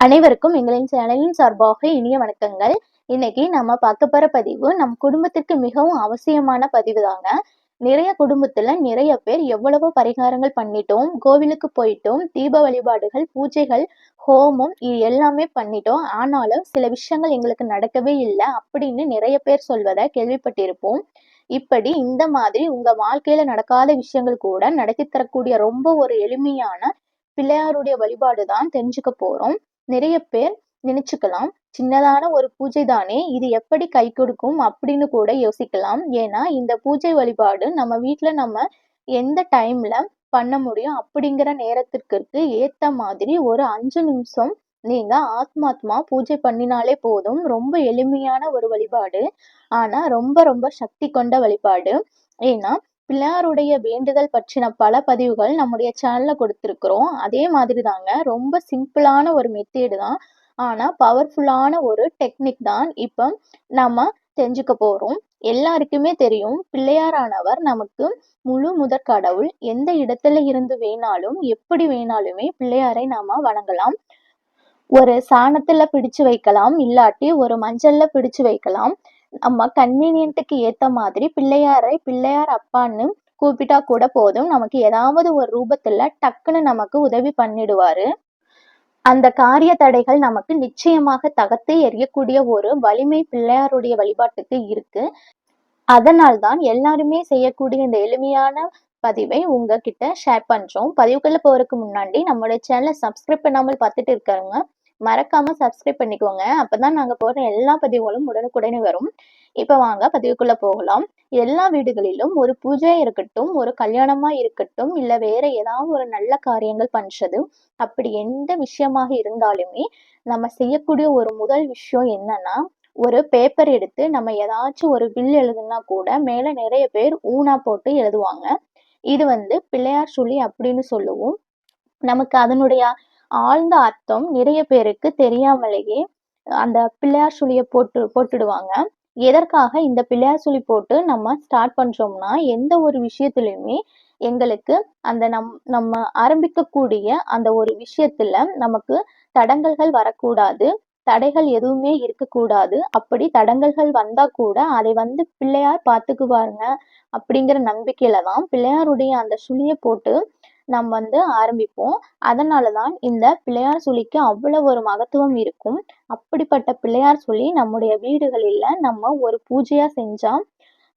அனைவருக்கும் எங்களின் சேனலின் சார்பாக இனிய வணக்கங்கள். இன்னைக்கு நம்ம பார்க்க போற பதிவு நம் குடும்பத்திற்கு மிகவும் அவசியமான பதிவு தாங்க நிறைய குடும்பத்துல நிறைய பேர் எவ்வளவோ பரிகாரங்கள் பண்ணிட்டோம். கோவிலுக்கு போயிட்டோம். தீப வழிபாடுகள் பூஜைகள் ஹோமம் இது எல்லாமே பண்ணிட்டோம். ஆனாலும் சில விஷயங்கள் எங்களுக்கு நடக்கவே இல்லை அப்படின்னு நிறைய பேர் சொல்வதை கேள்விப்பட்டிருப்போம். இப்படி இந்த மாதிரி உங்க வாழ்க்கையில நடக்காத விஷயங்கள் கூட நடத்தி தரக்கூடிய ரொம்ப ஒரு எளிமையான பிள்ளையாருடைய வழிபாடு தான் தெரிஞ்சுக்க போறோம். நிறைய பேர் நினைச்சுக்கலாம் சின்னதான ஒரு பூஜை தானே இது எப்படி கை கொடுக்கும்? அப்படின்னு கூட யோசிக்கலாம். ஏன்னா இந்த பூஜை வழிபாடு நம்ம வீட்டில் நம்ம எந்த டைம்ல பண்ண முடியும் அப்படிங்கிற நேரத்திற்கு ஏத்த மாதிரி ஒரு அஞ்சு நிமிஷம் நீங்க ஆத்மாத்மா பூஜை பண்ணினாலே போதும். ரொம்ப எளிமையான ஒரு வழிபாடு. ஆனா ரொம்ப ரொம்ப சக்தி கொண்ட வழிபாடு. ஏன்னா பிள்ளையாருடைய வேண்டுதல் பற்றின பல பதிவுகள் நம்முடைய சேனல்ல கொடுத்துருக்குறோம். அதே மாதிரி தாங்க ரொம்ப சிம்பிளான ஒரு மெத்தேடு தான். ஆனா பவர்ஃபுல்லான ஒரு டெக்னிக் தான் இப்போ நம்ம தெரிஞ்சுக்க போறோம். எல்லாருக்குமே தெரியும் பிள்ளையாரானவர் நமக்கு முழு முதற் கடவுள். எந்த இடத்துல இருந்து வேணாலும் எப்படி வேணாலுமே பிள்ளையாரை நாம வணங்கலாம். ஒரு சாணத்துல பிடிச்சு வைக்கலாம் இல்லாட்டி ஒரு மஞ்சள்ல பிடிச்சு வைக்கலாம். நம்ம கன்வீனியன்ட்டுக்கு ஏத்த மாதிரி பிள்ளையாரை பிள்ளையார் அப்பான்னு கூப்பிட்டா கூட போதும். நமக்கு ஏதாவது ஒரு ரூபத்துல டக்குன்னு நமக்கு உதவி பண்ணிடுவாரு. அந்த காரிய தடைகள் நமக்கு நிச்சயமாக தகர்த்து எறியக்கூடிய ஒரு வலிமை பிள்ளையாருடைய வழிபாட்டுக்கு இருக்கு. அதனால்தான் எல்லாருமே செய்யக்கூடிய இந்த எளிமையான பதிவை உங்ககிட்ட ஷேர் பண்றோம். பதிவுக்குள்ள போறதுக்கு முன்னாடி நம்மளோட சேனலை சப்ஸ்கிரைப் பண்ணாமல் பார்த்துட்டு இருக்காங்க மறக்காம சப்ஸ்கிரைப் பண்ணிக்கோங்க. அப்பதான் நாங்க போடுற எல்லா பதிவுகளும் உடனுக்குடனே வரும். இப்ப வாங்க பதிவுக்குள்ள போகலாம். எல்லா வீடுகளிலும் ஒரு பூஜையா இருக்கட்டும் ஒரு கல்யாணமா இருக்கட்டும் இல்ல வேற ஏதாவது ஒரு நல்ல காரியங்கள் பண்றது அப்படி எந்த விஷயமாக இருந்தாலுமே நம்ம செய்யக்கூடிய ஒரு முதல் விஷயம் என்னன்னா ஒரு பேப்பர் எடுத்து நம்ம ஏதாச்சும் ஒரு பில் எழுதுனா கூட மேல நிறைய பேர் ஊனா போட்டு எழுதுவாங்க. இது வந்து பிள்ளையார் சொல்லி அப்படின்னு சொல்லுவோம். நமக்கு அதனுடைய ஆழ்ந்த அர்த்தம் நிறைய பேருக்கு தெரியாமலேயே அந்த பிள்ளையார் சுழியை போட்டு போட்டுடுவாங்க. எதற்காக இந்த பிள்ளையார் சுழி போட்டு நம்ம ஸ்டார்ட் பண்றோம்னா எந்த ஒரு விஷயத்துலையுமே எங்களுக்கு அந்த நம் நம்ம ஆரம்பிக்கக்கூடிய அந்த ஒரு விஷயத்துல நமக்கு தடங்கல்கள் வரக்கூடாது தடைகள் எதுவுமே இருக்கக்கூடாது. அப்படி தடங்கல்கள் வந்தா கூட அதை வந்து பிள்ளையார் பார்த்துக்குவாருங்க அப்படிங்கிற நம்பிக்கையில தான் பிள்ளையாருடைய அந்த சுழியை போட்டு நம்ம வந்து ஆரம்பிப்போம். அதனாலதான் இந்த பிள்ளையார் சுழிக்கு அவ்வளவு ஒரு மகத்துவம் இருக்கும். அப்படிப்பட்ட பிள்ளையார் சொல்லி நம்முடைய வீடுகளில் நம்ம ஒரு பூஜையாக செஞ்சால்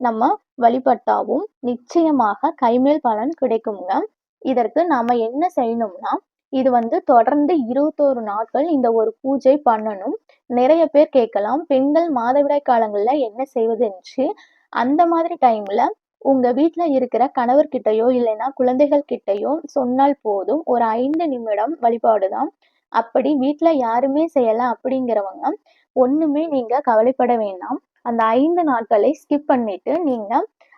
நம்ம வழிபட்டாவும் நிச்சயமாக கைமேல் பலன் கிடைக்குங்க. இதற்கு நாம என்ன செய்யணும்னா இது வந்து தொடர்ந்து இருபத்தோரு நாட்கள் இந்த ஒரு பூஜை பண்ணணும். நிறைய பேர் கேட்கலாம் பெண்கள் மாதவிடாய் காலங்களில் என்ன செய்வது என்று அந்த மாதிரி டைம்ல உங்க வீட்டில் இருக்கிற கணவர்கிட்டயோ இல்லைன்னா குழந்தைகள் கிட்டயோ சொன்னால் போதும் ஒரு ஐந்து நிமிடம் வழிபாடு தான் அப்படி வீட்டில் யாருமே செய்யலை அப்படிங்கிறவங்க ஒண்ணுமே நீங்க கவலைப்பட வேண்டாம். அந்த ஐந்து நாட்களை ஸ்கிப் பண்ணிட்டு நீங்க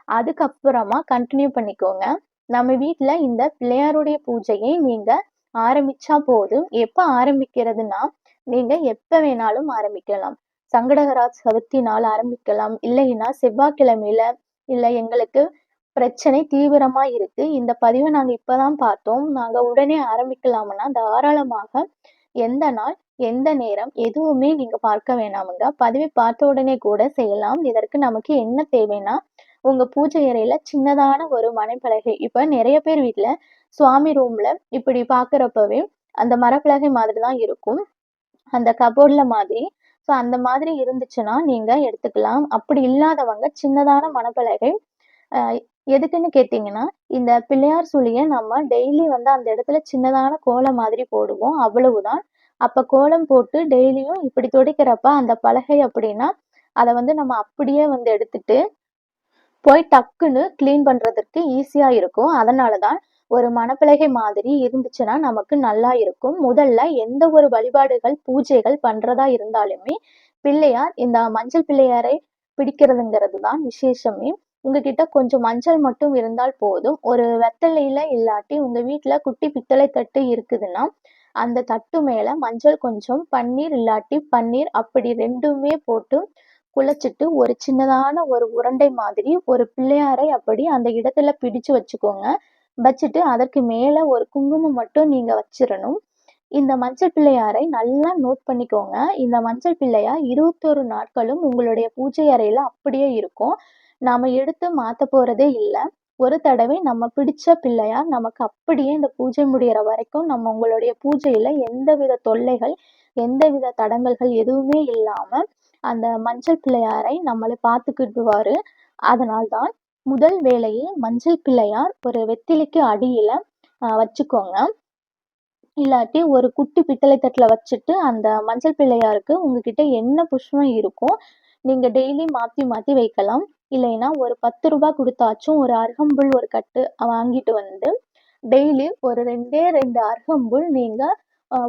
அதுக்கப்புறமா கண்டினியூ பண்ணிக்கோங்க. நம்ம வீட்டில் இந்த பிள்ளையாருடைய பூஜையை நீங்க ஆரம்பிச்சா போதும். எப்போ ஆரம்பிக்கிறதுனா நீங்க எப்போ வேணாலும் ஆரம்பிக்கலாம். சங்கடகரா சதுர்த்தி நாள் ஆரம்பிக்கலாம். இல்லைன்னா செவ்வாய்க்கிழமையில இல்லை எங்களுக்கு பிரச்சனை தீவிரமா இருக்கு. இந்த பதிவை நாங்க இப்பதான் பார்த்தோம். நாங்க உடனே ஆரம்பிக்கலாம்னா தாராளமாக எந்த நாள் எந்த நேரம் எதுவுமே நீங்க பார்க்க வேணாமுங்க. பதிவை பார்த்த உடனே கூட செய்யலாம். இதற்கு நமக்கு என்ன தேவைன்னா உங்க பூஜை அறையில சின்னதான ஒரு மனைப்பலகை. இப்ப நிறைய பேர் வீட்டுல சுவாமி ரூம்ல இப்படி பாக்குறப்பவே அந்த மரப்பலகை மாதிரி தான் இருக்கும். அந்த கபோர்ட்ல மாதிரி ஸோ அந்த மாதிரி இருந்துச்சுன்னா நீங்க எடுத்துக்கலாம். அப்படி இல்லாதவங்க சின்னதான மனப்பலகை எதுக்குன்னு கேட்டிங்கன்னா இந்த பிள்ளையார் சுழியை நம்ம டெய்லி வந்து அந்த இடத்துல சின்னதான கோலம் மாதிரி போடுவோம். அவ்வளவுதான். அப்போ கோலம் போட்டு டெய்லியும் இப்படி துடைக்கிறப்ப அந்த பலகை அப்படின்னா அதை வந்து நம்ம அப்படியே வந்து எடுத்துட்டு போய் டக்குன்னு க்ளீன் பண்ணுறதுக்கு ஈஸியாக இருக்கும். அதனால தான் ஒரு மனப்பிளகை மாதிரி இருந்துச்சுன்னா நமக்கு நல்லா இருக்கும். முதல்ல எந்த ஒரு வழிபாடுகள் பூஜைகள் பண்றதா இருந்தாலுமே பிள்ளையார் இந்த மஞ்சள் பிள்ளையாரை பிடிக்கிறதுங்கிறது தான் விசேஷமே. உங்ககிட்ட கொஞ்சம் மஞ்சள் மட்டும் இருந்தால் போதும். ஒரு வெத்தலையில இல்லாட்டி உங்க வீட்டுல குட்டி பித்தளை தட்டு இருக்குதுன்னா அந்த தட்டு மேல மஞ்சள் கொஞ்சம் பன்னீர் இல்லாட்டி பன்னீர் அப்படி ரெண்டுமே போட்டு குழச்சிட்டு ஒரு சின்னதான ஒரு உருண்டை மாதிரி ஒரு பிள்ளையாரை அப்படி அந்த இடத்துல பிடிச்சு வச்சுக்கோங்க வச்சுட்டு அதற்கு மேலே ஒரு குங்குமம் மட்டும் நீங்கள் வச்சிடணும் இந்த மஞ்சள் பிள்ளையாரை நல்லா நோட் பண்ணிக்கோங்க. இந்த மஞ்சள் பிள்ளையார் 21 நாட்களும் உங்களுடைய பூஜை அறையில அப்படியே இருக்கும். நாம எடுத்து மாத்த போறதே இல்லை ஒரு தடவை நம்ம பிடிச்ச பிள்ளையார் நமக்கு அப்படியே இந்த பூஜை முடிகிற வரைக்கும் நம்ம உங்களுடைய பூஜையில எந்தவித தொல்லைகள், எந்தவித தடங்கல்கள் எதுவுமே இல்லாம அந்த மஞ்சள் பிள்ளையாரை நம்மளை பார்த்துக்கிடுவாரு. அதனால்தான் முதல் வேலையை மஞ்சள் பிள்ளையார் ஒரு வெத்திலைக்கு அடியில் வச்சுக்கோங்க. இல்லாட்டி ஒரு குட்டி பித்தளை தட்டில் வச்சுட்டு அந்த மஞ்சள் பிள்ளையாருக்கு உங்ககிட்ட என்ன புஷ்பம் இருக்கோ நீங்கள் டெய்லி மாற்றி மாற்றி வைக்கலாம். இல்லைன்னா ஒரு பத்து ரூபா கொடுத்தாச்சும் ஒரு அருகம்புல் ஒரு கட்டு வாங்கிட்டு வந்து டெய்லி ஒரு 2டே 2 அருகம்புல் நீங்கள்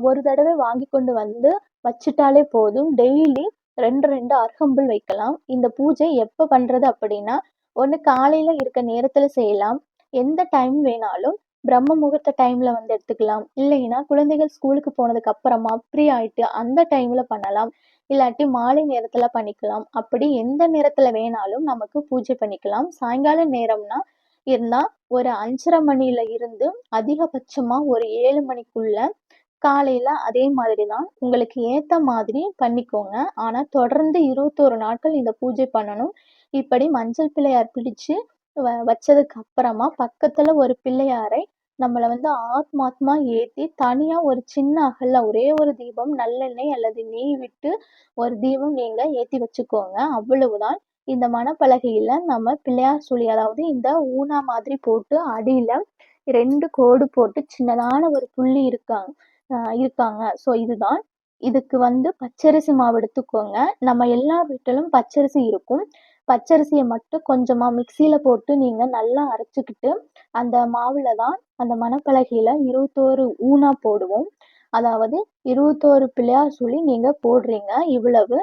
ஒரு தடவை வாங்கி கொண்டு வந்து வச்சுட்டாலே போதும். டெய்லி 2, 2 அருகம்புல் வைக்கலாம். இந்த பூஜை எப்போ பண்ணுறது அப்படின்னா, ஒன்று காலையில் இருக்க நேரத்தில் செய்யலாம். எந்த டைம் வேணாலும் பிரம்ம முகூர்த்த டைம்ல வந்து எடுத்துக்கலாம். இல்லைன்னா குழந்தைகள் ஸ்கூலுக்கு போனதுக்கு அப்புறமா ஃப்ரீ ஆயிட்டு அந்த டைம்ல பண்ணலாம். இல்லாட்டி மாலை நேரத்துல பண்ணிக்கலாம். அப்படி எந்த நேரத்துல வேணாலும் நமக்கு பூஜை பண்ணிக்கலாம். சாயங்கால நேரம்னா இருந்தா ஒரு 5:30 மணியில இருந்து அதிகபட்சமா ஒரு ஏழு மணிக்குள்ள காலையில அதே மாதிரி தான். உங்களுக்கு ஏத்த மாதிரி பண்ணிக்கோங்க. ஆனா தொடர்ந்து 21 நாட்கள் இந்த பூஜை பண்ணணும். இப்படி மஞ்சள் பிள்ளையார் பிடிச்சு வ வச்சதுக்கு அப்புறமா பக்கத்துல ஒரு பிள்ளையாரை நம்மள வந்து ஆத்மாத்மா ஏத்தி தனியா ஒரு சின்ன அகல்ல ஒரே ஒரு தீபம் நல்லெண்ணெய் அல்லது நெய் விட்டு ஒரு தீபம் நீங்க ஏத்தி வச்சுக்கோங்க. அவ்வளவுதான். இந்த மணப்பலகையில நம்ம பிள்ளையார் சுழி அதாவது இந்த ஊனா மாதிரி போட்டு அடியில ரெண்டு கோடு போட்டு சின்னதான ஒரு புள்ளி இருக்காங்க இருக்காங்க. ஸோ இதுதான். இதுக்கு வந்து பச்சரிசி மாவு எடுத்துக்கோங்க. நம்ம எல்லா வீட்டிலும் பச்சரிசி இருக்கும். பச்சரிசியை மட்டும் கொஞ்சமாக மிக்சியில் போட்டு நீங்கள் நல்லா அரைச்சிக்கிட்டு அந்த மாவில் தான் அந்த மணப்பலகையில் இருபத்தோரு ஊனா போடுவோம். அதாவது 21 பிள்ளையார் சுழி நீங்கள் போடுறீங்க. இவ்வளவு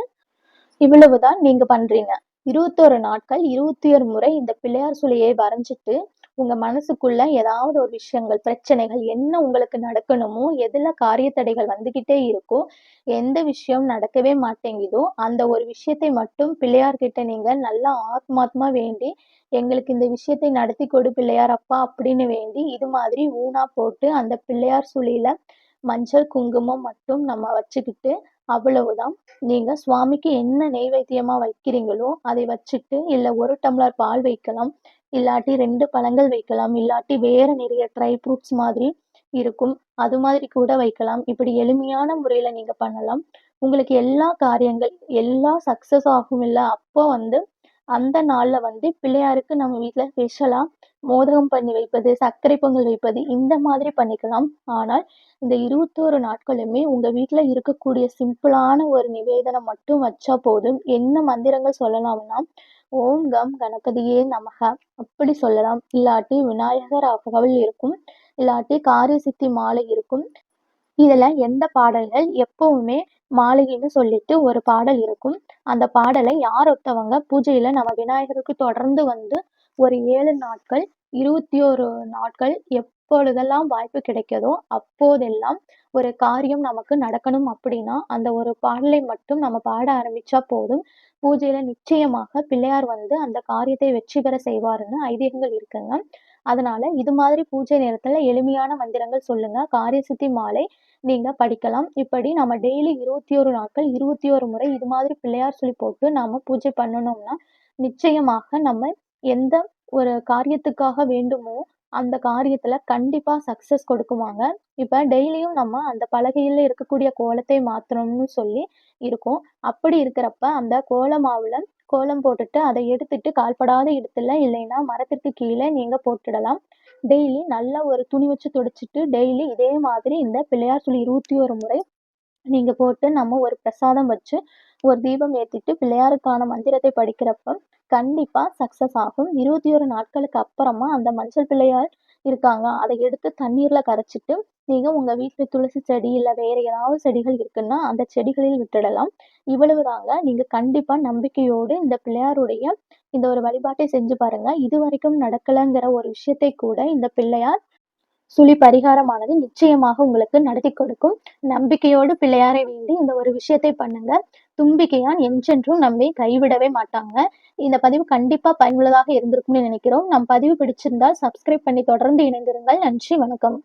இவ்வளவு தான் நீங்கள் பண்ணுறீங்க இருபத்தோரு நாட்கள் 21 முறை இந்த பிள்ளையார் சுழியை வரைஞ்சிட்டு உங்க மனசுக்குள்ள ஏதாவது ஒரு விஷயங்கள், பிரச்சனைகள் என்ன உங்களுக்கு நடக்கணுமோ, எதுல காரிய தடைகள் வந்துகிட்டே இருக்கோ, எந்த விஷயம் நடக்கவே மாட்டேங்குதோ, அந்த ஒரு விஷயத்தை மட்டும் பிள்ளையார்கிட்ட நீங்க நல்லா ஆத்மாத்மா வேண்டி, எங்களுக்கு இந்த விஷயத்தை நடத்தி கொடு பிள்ளையார் அப்பா அப்படின்னு வேண்டி, இது மாதிரி ஊனா போட்டு அந்த பிள்ளையார் சுழியில மஞ்சள், குங்குமம் மட்டும் நம்ம வச்சுக்கிட்டு, அவ்வளவுதான். நீங்க சுவாமிக்கு என்ன நெய்வேத்தியமா வைக்கிறீங்களோ, அதை வச்சுட்டு, இல்ல ஒரு டம்ளர் பால் வைக்கலாம். இல்லாட்டி ரெண்டு பழங்கள் வைக்கலாம். இல்லாட்டி வேற நிறைய ட்ரை ஃப்ரூட்ஸ் மாதிரி இருக்கும். அது மாதிரி கூட வைக்கலாம். இப்படி எளிமையான முறையில நீங்க பண்ணலாம். உங்களுக்கு எல்லா காரியங்கள் எல்லாம் சக்சஸ் இல்லை அப்போ வந்து அந்த நாள்ல வந்து பிள்ளையாருக்கு நம்ம வீட்டில் ஸ்பெஷலாக மோதகம் பண்ணி வைப்பது, சர்க்கரை பொங்கல் வைப்பது இந்த மாதிரி பண்ணிக்கலாம். ஆனால் இந்த 21 நாட்களுமே உங்க வீட்டில் இருக்கக்கூடிய சிம்பிளான ஒரு நிவேதனம் மட்டும் வச்சா போதும். என்ன மந்திரங்கள் சொல்லலாம்னா, ஓம் கம் கணபதியே நமக அப்படி சொல்லலாம். இல்லாட்டி விநாயகர் அகவல் இருக்கும். இல்லாட்டி காரிய சித்தி மாலை இருக்கும். இதுல எந்த பாடல்கள் எப்பவுமே மாளிகைன்னு சொல்லிட்டு ஒரு பாடல் இருக்கும். அந்த பாடலை யார் ஒருத்தவங்க பூஜையில நம்ம விநாயகருக்கு தொடர்ந்து வந்து ஒரு ஏழு நாட்கள், 21 நாட்கள் எப்பொழுதெல்லாம் வாய்ப்பு கிடைக்குதோ, அப்போதெல்லாம் ஒரு காரியம் நமக்கு நடக்கணும் அப்படின்னா, அந்த ஒரு பாடலை மட்டும் நம்ம பாட ஆரம்பிச்சா போதும். பூஜையில நிச்சயமாக பிள்ளையார் வந்து அந்த காரியத்தை வெற்றி பெற செய்வாருன்னு ஐதீகங்கள் இருக்குங்க. அதனால இது மாதிரி பூஜை நேரத்துல எளிமையான மந்திரங்கள் சொல்லுங்க. காரியசித்தி மாலை நீங்க படிக்கலாம். இப்படி நம்ம டெய்லி 21 நாட்கள் 21 முறை இது மாதிரி பிள்ளையார் சொல்லி போட்டு நாம பூஜை பண்ணணும்னா நிச்சயமாக நம்ம எந்த ஒரு காரியத்துக்காக வேண்டுமோ, அந்த காரியத்துல கண்டிப்பா சக்சஸ் கொடுக்குவாங்க இப்ப டெய்லியும் நம்ம அந்த பலகையில இருக்கக்கூடிய கோலத்தை மாத்தணும்னு சொல்லி இருக்கும். அப்படி இருக்கிறப்ப அந்த கோல மாவுல கோலம் போட்டுட்டு, அதை எடுத்துட்டு கால்படாத இடத்துல இல்லைன்னா மரத்திற்கு கீழே நீங்க போட்டுடலாம். டெய்லி நல்லா ஒரு துணி வச்சு துடைச்சிட்டு, டெய்லி இதே மாதிரி இந்த பிள்ளையார் சொல்லி இருபத்தி ஒரு முறை நீங்க போட்டு நம்ம ஒரு பிரசாதம் வச்சு, ஒரு தீபம் ஏத்திட்டு பிள்ளையாருக்கான மந்திரத்தை படிக்கிறப்ப கண்டிப்பா சக்ஸஸ் ஆகும். 21 நாட்களுக்கு அப்புறமா அந்த மஞ்சள் பிள்ளையார் இருக்காங்க. அதை எடுத்து தண்ணீர்ல கரைச்சிட்டு, நீங்க உங்க வீட்டில் துளசி செடி, இல்லை வேற ஏதாவது செடிகள் இருக்குன்னா, அந்த செடிகளில் விட்டுடலாம். இவ்வளவு தாங்க நீங்க கண்டிப்பா நம்பிக்கையோடு இந்த பிள்ளையாருடைய இந்த ஒரு வழிபாட்டை செஞ்சு பாருங்க. இதுவரைக்கும் நடக்கலைங்கிற ஒரு விஷயத்தை கூட இந்த பிள்ளையார் சுழி பரிகாரமானது நிச்சயமாக உங்களுக்கு நடத்திக் கொடுக்கும். நம்பிக்கையோடு பிள்ளையாரை வேண்டி இந்த ஒரு விஷயத்தை பண்ணுங்க. தும்பிக்கையான் என்றென்றும் நம்மை கைவிடவே மாட்டாங்க. இந்த பதிவு கண்டிப்பா பயனுள்ளதாக இருந்திருக்கும்னு நினைக்கிறோம். நம் பதிவு பிடிச்சிருந்தால் சப்ஸ்கிரைப் பண்ணி தொடர்ந்து இணைந்திருங்கள். நன்றி, வணக்கம்.